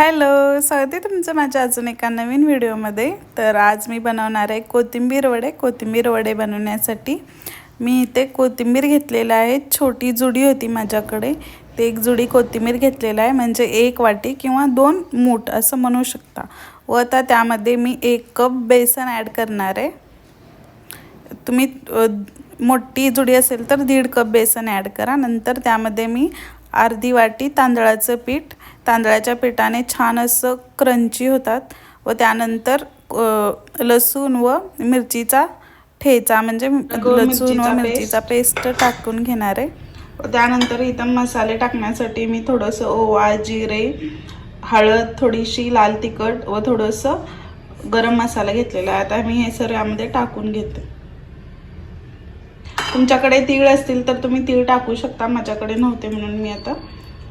स्वागत आहे तुमचं माझ्या अजून एका नवीन व्हिडिओमध्ये. तर आज मी बनवणार आहे कोथिंबीर वडे. कोथिंबीर वडे बनवण्यासाठी मी इथे कोथिंबीर घेतलेलं आहे. छोटी जुडी होती माझ्याकडे. ते एक जुडी कोथिंबीर घेतलेला आहे. म्हणजे एक वाटी किंवा दोन मूठ असं म्हणू शकता. व आता त्यामध्ये मी एक कप बेसन ॲड करणार आहे. तुम्ही मोठी जुडी असेल तर दीड कप बेसन ॲड करा. नंतर त्यामध्ये मी अर्धी वाटी तांदळाचं पीठ. तांदळाच्या पिठाने छान असं क्रंची होतात व त्यानंतर लसूण व मिरचीचा ठेचा म्हणजे लसूण व मिरचीचा पेस्ट. टाकून घेणार आहे. त्यानंतर इथं मसाले टाकण्यासाठी मी थोडंसं ओवा जिरे हळद थोडीशी लाल तिखट व थोडंसं गरम मसाला घेतलेला आहे. आता मी हे सर्व यामध्ये टाकून घेते. तुमच्याकडे तीळ असतील तर तुम्ही तीळ टाकू शकता. माझ्याकडे नव्हते म्हणून मी आता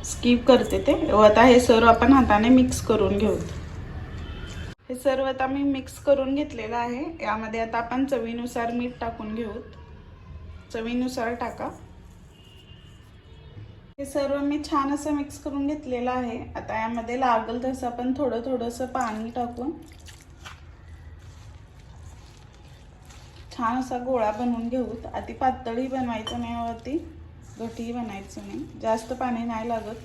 स्किप करते ते. व आता हे सर्व आपण हाताने मिक्स करून घेऊ. हे सर्व आता मी मिक्स करून घेतलेलं आहे. यामध्ये आता आपण चवीनुसार मीठ टाकून घेऊ. चवीनुसार टाका. हे सर्व मी छान असं मिक्स करून घेतलेलं आहे. आता यामध्ये लागल तसं आपण थोडं थोडंसं पाणी टाकून छान असा गोळा बनवून घेऊ अति पातळी बनवायचं नाही हो, वरती अति बनायचं नाही. जास्त पाणी नाही लागत.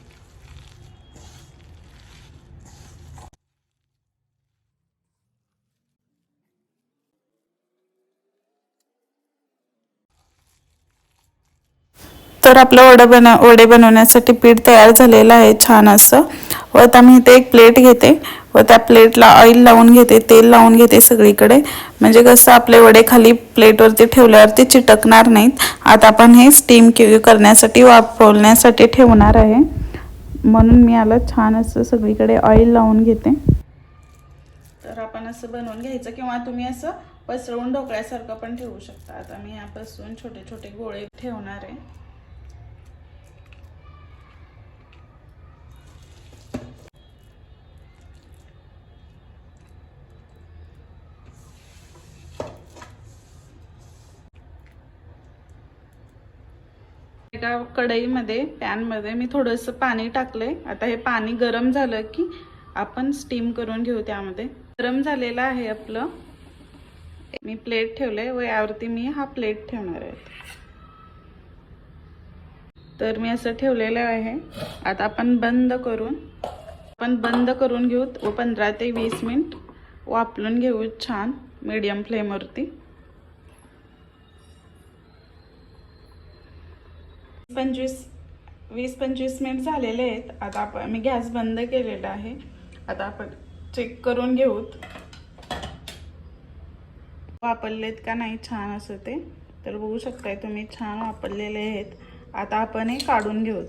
तर आपलं वडं बना वडे बनवण्यासाठी पीठ तयार झालेलं आहे छान असं. व आता मी इथे एक प्लेट घेते. व त्या प्लेटला ऑइल लावून घेते तेल लावून घेते सगळीकडे. म्हणजे कसं आपले वडे खाली प्लेटवरती ठेवल्यावरती चिटकणार नाहीत. आता आपण हे स्टीम करण्यासाठी वापरण्यासाठी ठेवणार आहे. म्हणून मी याला छान असं सगळीकडे ऑइल लावून घेते. तर आपण असं बनवून घ्यायचं किंवा तुम्ही असं पसरवून ढोकळ्यासारखं पण ठेवू शकता. आता मी यापासून छोटे छोटे गोळे ठेवणार आहे. एका कढईमध्ये पॅनमध्ये मी थोडंसं पाणी टाकलंय. आता हे पाणी गरम झालं की आपण स्टीम करून घेऊ त्यामध्ये. गरम झालेलं आहे आपलं. मी प्लेट ठेवलंय व यावरती मी हा प्लेट ठेवणार आहे. तर मी असं ठेवलेलं आहे. आता आपण बंद करून आपण बंद करून घेऊ व पंधरा ते वीस मिनिट वापरून घेऊ छान मीडियम फ्लेमवरती. पंचवीस वीस पंचवीस मिनिट झालेले आहेत. आता आपण मी गॅस बंद केलेला आहे. आता आपण चेक करून घेऊत. वापरलेत का नाही छान असं ते. तर बघू शकताय तुम्ही छान वापरलेले आहेत. आता आपण हे काढून घेऊत.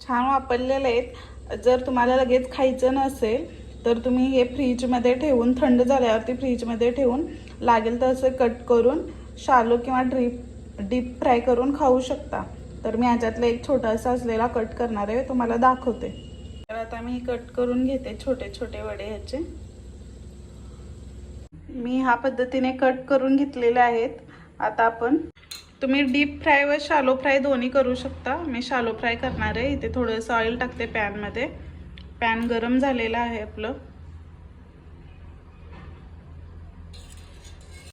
छान वापरलेले आहेत. जर तुम्हाला लगेच खायचं नसेल तर तुम्ही हे फ्रीजमध्ये ठेवून थंड झाल्यावरती फ्रीजमध्ये ठेवून लागेल तसं कट करून शालो किंवा ड्रीप डीप फ्राय करून खाऊ शकता. तर मी ह्याच्यातला एक छोटासा असलेला कट करणार आहे तुम्हाला दाखवते. तर आता मी कट करून घेते छोटे छोटे वडे ह्याचे. मी ह्या पद्धतीने कट करून घेतलेले आहेत. आता आपण तुम्ही डीप फ्राय व शालो फ्राय दोन्ही करू शकता. मी शालो फ्राय करणार आहे. इथे थोडंसं ऑइल टाकते पॅनमध्ये पॅन गरम झालेलं आहे आपलं.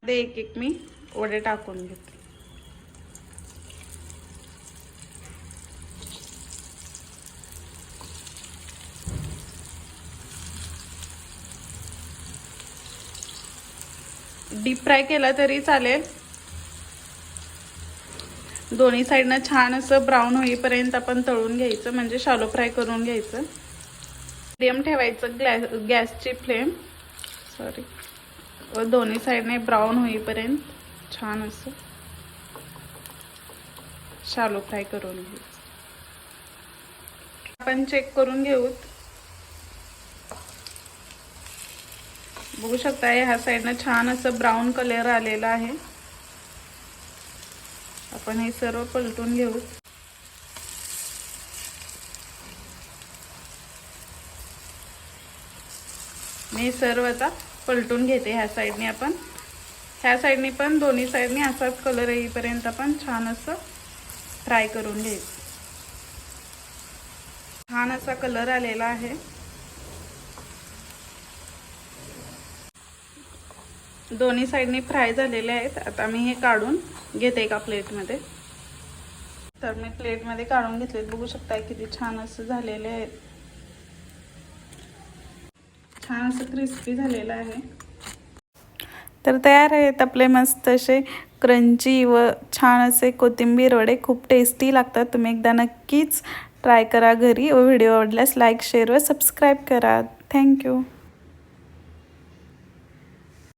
एक एक मी वडे टाकून घेते. डीप फ्राय केला तरी चालेल. दोन्ही साईडनं छान असं ब्राऊन होईपर्यंत आपण तळून घ्यायचं म्हणजे शालो फ्राय करून घ्यायचं. मिडियम ठेवायचं ग्लॅ गॅसची फ्लेम. सॉरी व दोन्ही साईडने ब्राऊन होईपर्यंत छान असं शालो फ्राय करून घेऊ आपण चेक करून घेऊत. बघू शकता ह्या साईडनं छान असं ब्राऊन कलर आलेला आहे. आपण हे सर्व पलटून घेऊ. मी सर्व आता पलटून घेते ह्या साईडने आपण. ह्या साईडने पण दोन्ही साईडने असाच कलर येईपर्यंत आपण छान असं फ्राय करून घ्यायचं छान असा कलर आलेला आहे. दोन्ही साईडनी फ्राय झालेले आहेत. आता मी हे काढून घेते एका प्लेटमध्ये. तर मी प्लेटमध्ये काढून घेतले बघू शकता किती छान असं झालेले आहेत. छान असं क्रिस्पी झालेलं आहे. तर तयार आहेत आपले मस्त असे क्रंची व छान असे कोथिंबीर वडे. खूप टेस्टी लागतात. तुम्ही एकदा नक्कीच ट्राय करा घरी. व व्हिडिओ आवडल्यास लाईक शेअर व सबस्क्राईब करा. Thank you